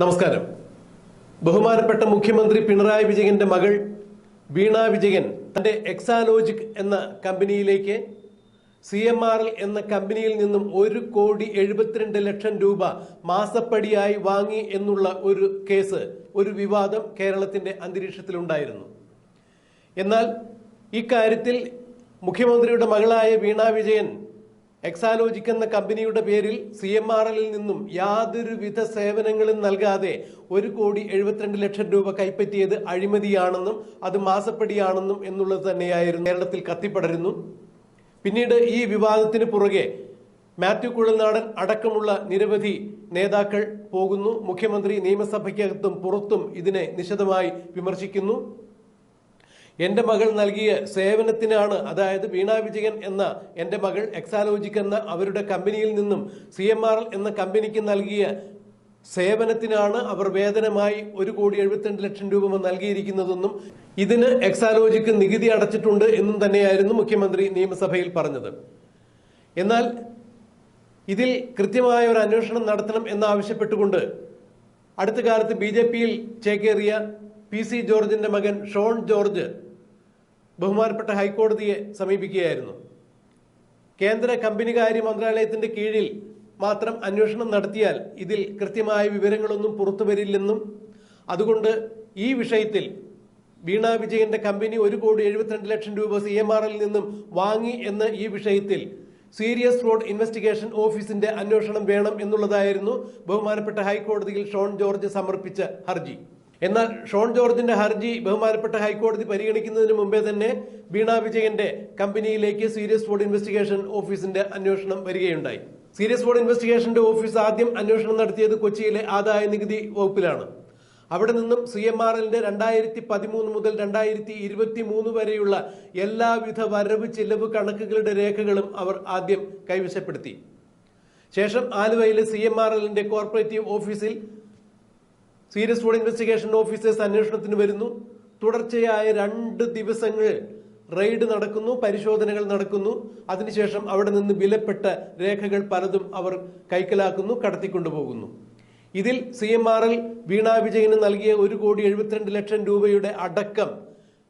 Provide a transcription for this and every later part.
നമസ്കാരം. ബഹുമാനപ്പെട്ട മുഖ്യമന്ത്രി പിണറായി വിജയന്റെ മകൾ വീണ വിജയൻ തന്റെ എക്സാലോജിക് എന്ന കമ്പനിയിലേക്ക് സി എം ആർ എൽ എന്ന കമ്പനിയിൽ നിന്നും ഒരു കോടി എഴുപത്തിരണ്ട് ലക്ഷം രൂപ മാസപ്പടിയായി വാങ്ങി എന്നുള്ള ഒരു കേസ് ഒരു വിവാദം കേരളത്തിന്റെ അന്തരീക്ഷത്തിലുണ്ടായിരുന്നു. എന്നാൽ ഇക്കാര്യത്തിൽ മുഖ്യമന്ത്രിയുടെ മകളായ വീണ വിജയൻ എക്സാലോജിക് എന്ന കമ്പനിയുടെ പേരിൽ സി എം ആർ എല്ലിൽ നിന്നും യാതൊരുവിധ സേവനങ്ങളും നൽകാതെ ഒരു കോടി എഴുപത്തിരണ്ട് ലക്ഷം രൂപ കൈപ്പറ്റിയത് അഴിമതിയാണെന്നും അത് മാസപ്പടിയാണെന്നും എന്നുള്ളത് തന്നെയായിരുന്നു. കേരളത്തിൽ കത്തിപ്പടരുന്നു. പിന്നീട് ഈ വിവാദത്തിന് പുറകെ മാത്യു കുഴൽനാടൻ അടക്കമുള്ള നിരവധി നേതാക്കൾ പോകുന്നു. മുഖ്യമന്ത്രി നിയമസഭയ്ക്കകത്തും പുറത്തും ഇതിനെ നിശിതമായി വിമർശിക്കുന്നു. എന്റെ മകൾ നൽകിയ സേവനത്തിനാണ് അതായത് വീണ വിജയൻ എന്ന എന്റെ മകൾ എക്സാലോജിക് എന്ന അവരുടെ കമ്പനിയിൽ നിന്നും സി എന്ന കമ്പനിക്ക് നൽകിയ സേവനത്തിനാണ് അവർ വേതനമായി ഒരു കോടി എഴുപത്തിരണ്ട് ലക്ഷം രൂപ നൽകിയിരിക്കുന്നതെന്നും ഇതിന് എക്സാലോജിക്ക് നികുതി അടച്ചിട്ടുണ്ട് എന്നും തന്നെയായിരുന്നു മുഖ്യമന്ത്രി നിയമസഭയിൽ പറഞ്ഞത്. എന്നാൽ ഇതിൽ കൃത്യമായ ഒരു അന്വേഷണം നടത്തണം എന്നാവശ്യപ്പെട്ടുകൊണ്ട് അടുത്ത കാലത്ത് ബി ജെ പിയിൽ ചേക്കേറിയ പി സി ജോർജിന്റെ മകൻ ഷോൺ ജോർജ് ബഹുമാനപ്പെട്ട ഹൈക്കോടതിയെ സമീപിക്കുകയായിരുന്നു. കേന്ദ്ര കമ്പനികാര്യ മന്ത്രാലയത്തിന്റെ കീഴിൽ മാത്രം അന്വേഷണം നടത്തിയാൽ ഇതിൽ കൃത്യമായ വിവരങ്ങളൊന്നും പുറത്തു വരില്ലെന്നും അതുകൊണ്ട് ഈ വിഷയത്തിൽ വീണ വിജയന്റെ കമ്പനി ഒരു കോടി എഴുപത്തിരണ്ട് ലക്ഷം രൂപ സി എം ആർ നിന്നും വാങ്ങി എന്ന ഈ വിഷയത്തിൽ സീരിയസ് ഫ്രോഡ് ഇൻവെസ്റ്റിഗേഷൻ ഓഫീസിന്റെ അന്വേഷണം വേണം എന്നുള്ളതായിരുന്നു ബഹുമാനപ്പെട്ട ഹൈക്കോടതിയിൽ ഷോൺ ജോർജ് സമർപ്പിച്ച ഹർജി. എന്നാൽ ഷോൺ ജോർജിന്റെ ഹർജി ബഹുമാനപ്പെട്ട ഹൈക്കോടതി പരിഗണിക്കുന്നതിന് മുമ്പേ തന്നെ വീണ വിജയന്റെ കമ്പനിയിലേക്ക് സീരിയസ് ഫോഡ് ഇൻവെസ്റ്റിഗേഷൻ ഓഫീസിന്റെ അന്വേഷണം വരികയുണ്ടായി. സീരിയസ് ഫോഡ് ഇൻവെസ്റ്റിഗേഷന്റെ ഓഫീസ് ആദ്യം അന്വേഷണം നടത്തിയത് കൊച്ചിയിലെ ആദായ നികുതി വകുപ്പിലാണ്. അവിടെ നിന്നും സി എം ആർ എല്ലിന്റെ രണ്ടായിരത്തി പതിമൂന്ന് മുതൽ രണ്ടായിരത്തി ഇരുപത്തി മൂന്ന് വരെയുള്ള എല്ലാവിധ വരവ് ചെലവ് കണക്കുകളുടെ രേഖകളും അവർ ആദ്യം കൈവശപ്പെടുത്തി. ശേഷം ആലുവയിലെ സി എം ആർ എല്ലിന്റെ കോർപ്പറേറ്റീവ് ഓഫീസിൽ സീരിയസ് ഫോൺ ഇൻവെസ്റ്റിഗേഷൻ ഓഫീസേഴ്സ് അന്വേഷണത്തിന് വരുന്നു. തുടർച്ചയായ രണ്ട് ദിവസങ്ങൾ റെയ്ഡ് നടക്കുന്നു പരിശോധനകൾ നടക്കുന്നു. അതിനുശേഷം അവിടെ നിന്ന് വിലപ്പെട്ട രേഖകൾ പലതും അവർ കൈക്കലാക്കുന്നു കടത്തിക്കൊണ്ടുപോകുന്നു. ഇതിൽ C M R L Veena വിജയന് നൽകിയ ഒരു കോടി എഴുപത്തിരണ്ട് ലക്ഷം രൂപയുടെ അടക്കം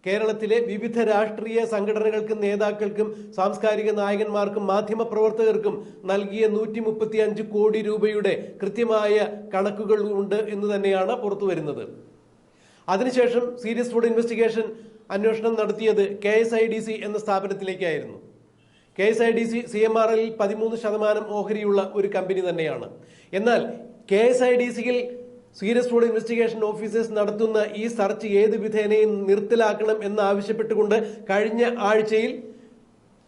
കേരളത്തിലെ വിവിധ രാഷ്ട്രീയ സംഘടനകൾക്കും നേതാക്കൾക്കും സാംസ്കാരിക നായകന്മാർക്കും മാധ്യമ പ്രവർത്തകർക്കും നൽകിയ നൂറ്റി മുപ്പത്തി അഞ്ച് കോടി രൂപയുടെ കൃത്യമായ കണക്കുകൾ ഉണ്ട് എന്ന് തന്നെയാണ് പുറത്തു വരുന്നത്. അതിനുശേഷം സീരിയസ് ഫുഡ് ഇൻവെസ്റ്റിഗേഷൻ അന്വേഷണം നടത്തിയത് K S I D C എന്ന സ്ഥാപനത്തിലേക്കായിരുന്നു. K S I D C C M R എല്ലിൽ പതിമൂന്ന് ശതമാനം ഓഹരിയുള്ള ഒരു കമ്പനി തന്നെയാണ്. എന്നാൽ കെ എസ് ഐ ഡി സിയിൽ സീരിയസ് റോഡ് ഇൻവെസ്റ്റിഗേഷൻ ഓഫീസേഴ്സ് നടത്തുന്ന ഈ സർച്ച് ഏത് വിധേനയും നിർത്തലാക്കണം എന്ന് ആവശ്യപ്പെട്ടുകൊണ്ട് കഴിഞ്ഞ ആഴ്ചയിൽ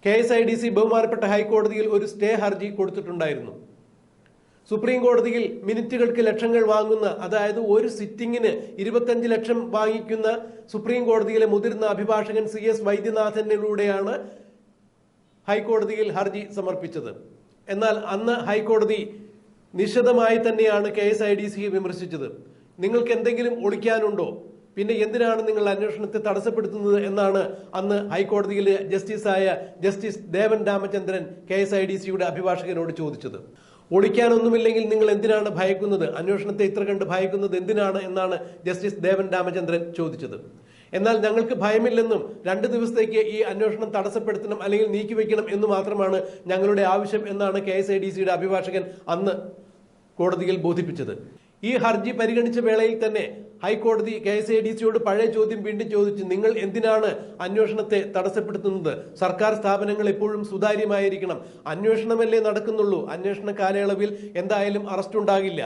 K S I D C ബഹുമാനപ്പെട്ട ഹൈക്കോടതിയിൽ ഒരു സ്റ്റേ ഹർജി കൊടുത്തിട്ടുണ്ടായിരുന്നു. സുപ്രീം കോടതിയിൽ മിനിറ്റുകൾക്ക് ലക്ഷങ്ങൾ വാങ്ങുന്ന അതായത് ഒരു സിറ്റിംഗിന് ഇരുപത്തഞ്ച് ലക്ഷം വാങ്ങിക്കുന്ന സുപ്രീം കോടതിയിലെ മുതിർന്ന അഭിഭാഷകൻ സി എസ് വൈദ്യനാഥനിലൂടെയാണ് ഹൈക്കോടതിയിൽ ഹർജി സമർപ്പിച്ചത്. എന്നാൽ അന്ന് ഹൈക്കോടതി നിശിതമായി തന്നെയാണ് കെ എസ് ഐ ഡി സിയെ വിമർശിച്ചത്. നിങ്ങൾക്ക് എന്തെങ്കിലും ഒളിക്കാനുണ്ടോ? പിന്നെ എന്തിനാണ് നിങ്ങൾ അന്വേഷണത്തെ തടസ്സപ്പെടുത്തുന്നത് എന്നാണ് അന്ന് ഹൈക്കോടതിയിലെ ജസ്റ്റിസായ justice Devan Ramachandran K S I D സിയുടെ അഭിഭാഷകനോട് ചോദിച്ചത്. ഒളിക്കാനൊന്നുമില്ലെങ്കിൽ നിങ്ങൾ എന്തിനാണ് ഭയക്കുന്നത്? അന്വേഷണത്തെ ഇത്ര കണ്ട് ഭയക്കുന്നത് എന്തിനാണ് എന്നാണ് ജസ്റ്റിസ് ദേവൻ രാമചന്ദ്രൻ ചോദിച്ചത്. എന്നാൽ ഞങ്ങൾക്ക് ഭയമില്ലെന്നും രണ്ട് ദിവസത്തേക്ക് ഈ അന്വേഷണം തടസ്സപ്പെടുത്തണം അല്ലെങ്കിൽ നീക്കിവെക്കണം എന്ന് മാത്രമാണ് ഞങ്ങളുടെ ആവശ്യം എന്നാണ് കെ എസ് ഐ ഡി സിയുടെ അഭിഭാഷകൻ അന്ന് കോടതിയിൽ ബോധിപ്പിച്ചത്. ഈ ഹർജി പരിഗണിച്ച വേളയിൽ തന്നെ ഹൈക്കോടതി കെ എസ് ഐ ഡി സിയോട് പഴയ ചോദ്യം വീണ്ടും ചോദിച്ച്. നിങ്ങൾ എന്തിനാണ് അന്വേഷണത്തെ തടസ്സപ്പെടുത്തുന്നത്? സർക്കാർ സ്ഥാപനങ്ങൾ എപ്പോഴും സുതാര്യമായിരിക്കണം. അന്വേഷണമല്ലേ നടക്കുന്നുള്ളൂ. അന്വേഷണ കാലയളവിൽ എന്തായാലും അറസ്റ്റ് ഉണ്ടാകില്ല.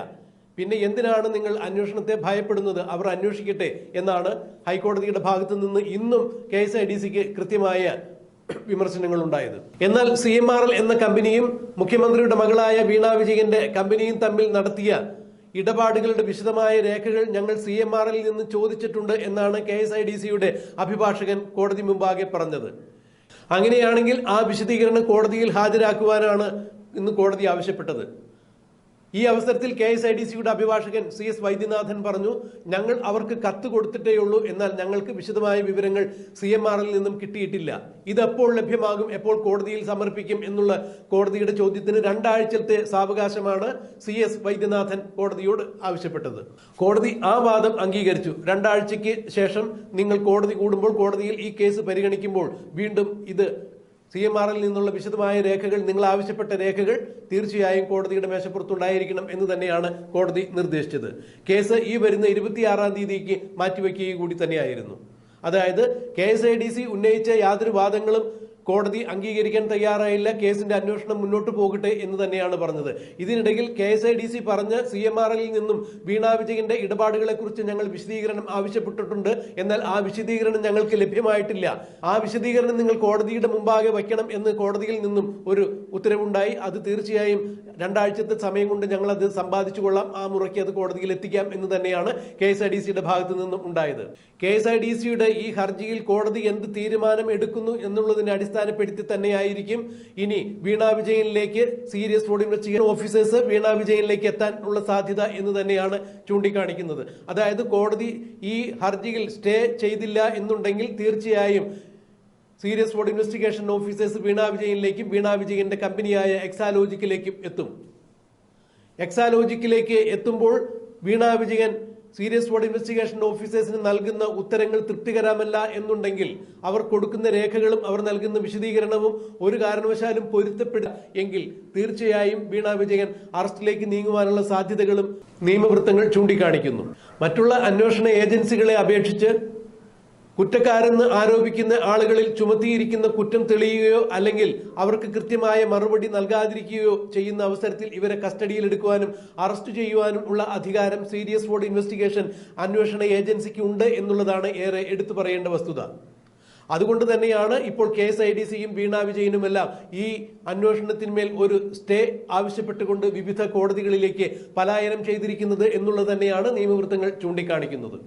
പിന്നെ എന്തിനാണ് നിങ്ങൾ അന്വേഷണത്തെ ഭയപ്പെടുന്നത്? അവർ അന്വേഷിക്കട്ടെ എന്നാണ് ഹൈക്കോടതിയുടെ ഭാഗത്തു നിന്ന് ഇന്നും കെ എസ് ഐ ഡി സിക്ക് കൃത്യമായ വിമർശനങ്ങൾ ഉണ്ടായത് എന്നാൽ സി എം ആർ എൽ എന്ന കമ്പനിയും മുഖ്യമന്ത്രിയുടെ മകളായ വീണ വിജയന്റെ കമ്പനിയും തമ്മിൽ നടത്തിയ ഇടപാടുകളുടെ വിശദമായ രേഖകൾ ഞങ്ങൾ സി എം ആർ എല്ലിൽ നിന്ന് ചോദിച്ചിട്ടുണ്ട് എന്നാണ് കെ എസ് ഐ ഡി സിയുടെ അഭിഭാഷകൻ കോടതി മുമ്പാകെ പറഞ്ഞത്. അങ്ങനെയാണെങ്കിൽ ആ വിശദീകരണം കോടതിയിൽ ഹാജരാക്കുവാനാണ് ഇന്ന് കോടതി ആവശ്യപ്പെട്ടത്. ഈ അവസരത്തിൽ കെ എസ് ഐ ഡി സിയുടെ അഭിഭാഷകൻ സി എസ് വൈദ്യനാഥൻ പറഞ്ഞു ഞങ്ങൾ അവർക്ക് കത്ത് കൊടുത്തിട്ടേ ഉള്ളൂ. എന്നാൽ ഞങ്ങൾക്ക് വിശദമായ വിവരങ്ങൾ സി എം ആറിൽ നിന്നും കിട്ടിയിട്ടില്ല. ഇത് ലഭ്യമാകും എപ്പോൾ കോടതിയിൽ സമർപ്പിക്കും എന്നുള്ള കോടതിയുടെ ചോദ്യത്തിന് രണ്ടാഴ്ചത്തെ സാവകാശമാണ് സി എസ് വൈദ്യനാഥൻ കോടതിയോട് ആവശ്യപ്പെട്ടത്. കോടതി ആ വാദം അംഗീകരിച്ചു. രണ്ടാഴ്ചയ്ക്ക് ശേഷം നിങ്ങൾ കോടതി കൂടുമ്പോൾ കോടതിയിൽ ഈ കേസ് പരിഗണിക്കുമ്പോൾ വീണ്ടും ഇത് സി എം ആറിൽ നിന്നുള്ള വിശദമായ രേഖകൾ നിങ്ങൾ ആവശ്യപ്പെട്ട രേഖകൾ തീർച്ചയായും കോടതിയുടെ മേശപ്പുറത്തുണ്ടായിരിക്കണം എന്ന് തന്നെയാണ് കോടതി നിർദ്ദേശിച്ചത്. കേസ് ഈ വരുന്ന ഇരുപത്തിയാറാം തീയതിക്ക് മാറ്റിവെക്കുക കൂടി തന്നെയായിരുന്നു. അതായത് K S I D C ഉന്നയിച്ച യാതൊരു വാദങ്ങളും കോടതി അംഗീകരിക്കാൻ തയ്യാറായില്ല. കേസിന്റെ അന്വേഷണം മുന്നോട്ട് പോകട്ടെ എന്ന് തന്നെയാണ് പറഞ്ഞത്. ഇതിനിടയിൽ K S I D C പറഞ്ഞ് സി എം ആർ എല്ലിൽ നിന്നും വീണാ വിജയന്റെ ഇടപാടുകളെ കുറിച്ച് ഞങ്ങൾ വിശദീകരണം ആവശ്യപ്പെട്ടിട്ടുണ്ട്. എന്നാൽ ആ വിശദീകരണം ഞങ്ങൾക്ക് ലഭ്യമായിട്ടില്ല. ആ വിശദീകരണം നിങ്ങൾ കോടതിയുടെ മുമ്പാകെ വയ്ക്കണം എന്ന് കോടതിയിൽ നിന്നും ഒരു ഉത്തരവുണ്ടായി. അത് തീർച്ചയായും രണ്ടാഴ്ചത്തെ സമയം കൊണ്ട് ഞങ്ങൾ അത് സമ്പാദിച്ചു കൊള്ളാം ആ മുറയ്ക്ക് അത് കോടതിയിൽ എത്തിക്കാം എന്ന് തന്നെയാണ് കെ എസ് ഐ ഡി സിയുടെ ഭാഗത്തു നിന്നും ഉണ്ടായത്. കെ എസ് ഐ ഡി സിയുടെ ഈ ഹർജിയിൽ കോടതി എന്ത് തീരുമാനം എടുക്കുന്നു എന്നുള്ളതിനെ അടിസ്ഥാനപ്പെടുത്തി തന്നെയായിരിക്കും ഇനി Veena വിജയനിലേക്ക് serious fraud investigation officers Veena വിജയനിലേക്ക് എത്താനുള്ള സാധ്യത എന്ന് തന്നെയാണ് ചൂണ്ടിക്കാണിക്കുന്നത്. അതായത് കോടതി ഈ ഹർജിയിൽ സ്റ്റേ ചെയ്തില്ല എന്നുണ്ടെങ്കിൽ തീർച്ചയായും serious fraud investigation officers Veena വിജയനിലേക്കും Veena വിജയന്റെ കമ്പനിയായ എക്സാലോജിക്കിലേക്കും എത്തും. എക്സാലോജിക്കിലേക്ക് എത്തുമ്പോൾ Veena Vijayan serious fraud investigation ഓഫീസേഴ്സിന് നൽകുന്ന ഉത്തരങ്ങൾ തൃപ്തികരമല്ല എന്നുണ്ടെങ്കിൽ അവർ കൊടുക്കുന്ന രേഖകളും അവർ നൽകുന്ന വിശദീകരണവും ഒരു കാരണവശാലും പൊരുത്തപ്പെടുക എങ്കിൽ തീർച്ചയായും വീണാ വിജയൻ അറസ്റ്റിലേക്ക് നീങ്ങുവാനുള്ള സാധ്യതകളും നിയമവൃത്തങ്ങൾ ചൂണ്ടിക്കാണിക്കുന്നു. മറ്റുള്ള അന്വേഷണ ഏജൻസികളെ അപേക്ഷിച്ച് കുറ്റക്കാരെന്ന് ആരോപിക്കുന്ന ആളുകളിൽ ചുമത്തിയിരിക്കുന്ന കുറ്റം തെളിയുകയോ അല്ലെങ്കിൽ അവർക്ക് കൃത്യമായ മറുപടി നൽകാതിരിക്കുകയോ ചെയ്യുന്ന അവസരത്തിൽ ഇവരെ കസ്റ്റഡിയിലെടുക്കുവാനും അറസ്റ്റ് ചെയ്യുവാനും ഉള്ള അധികാരം സീരിയസ് ഫോർഡ് ഇൻവെസ്റ്റിഗേഷൻ അന്വേഷണ ഏജൻസിക്ക് ഉണ്ട് എന്നുള്ളതാണ് ഏറെ എടുത്തു പറയേണ്ട വസ്തുത. അതുകൊണ്ട് തന്നെയാണ് ഇപ്പോൾ കെ എസ് ഐ ഡി സിയും വീണാ വിജയനുമെല്ലാം ഈ അന്വേഷണത്തിന്മേൽ ഒരു സ്റ്റേ ആവശ്യപ്പെട്ടുകൊണ്ട് വിവിധ കോടതികളിലേക്ക് പലായനം ചെയ്തിരിക്കുന്നത് എന്നുള്ളത് തന്നെയാണ് നിയമവൃത്തങ്ങൾ ചൂണ്ടിക്കാണിക്കുന്നത്.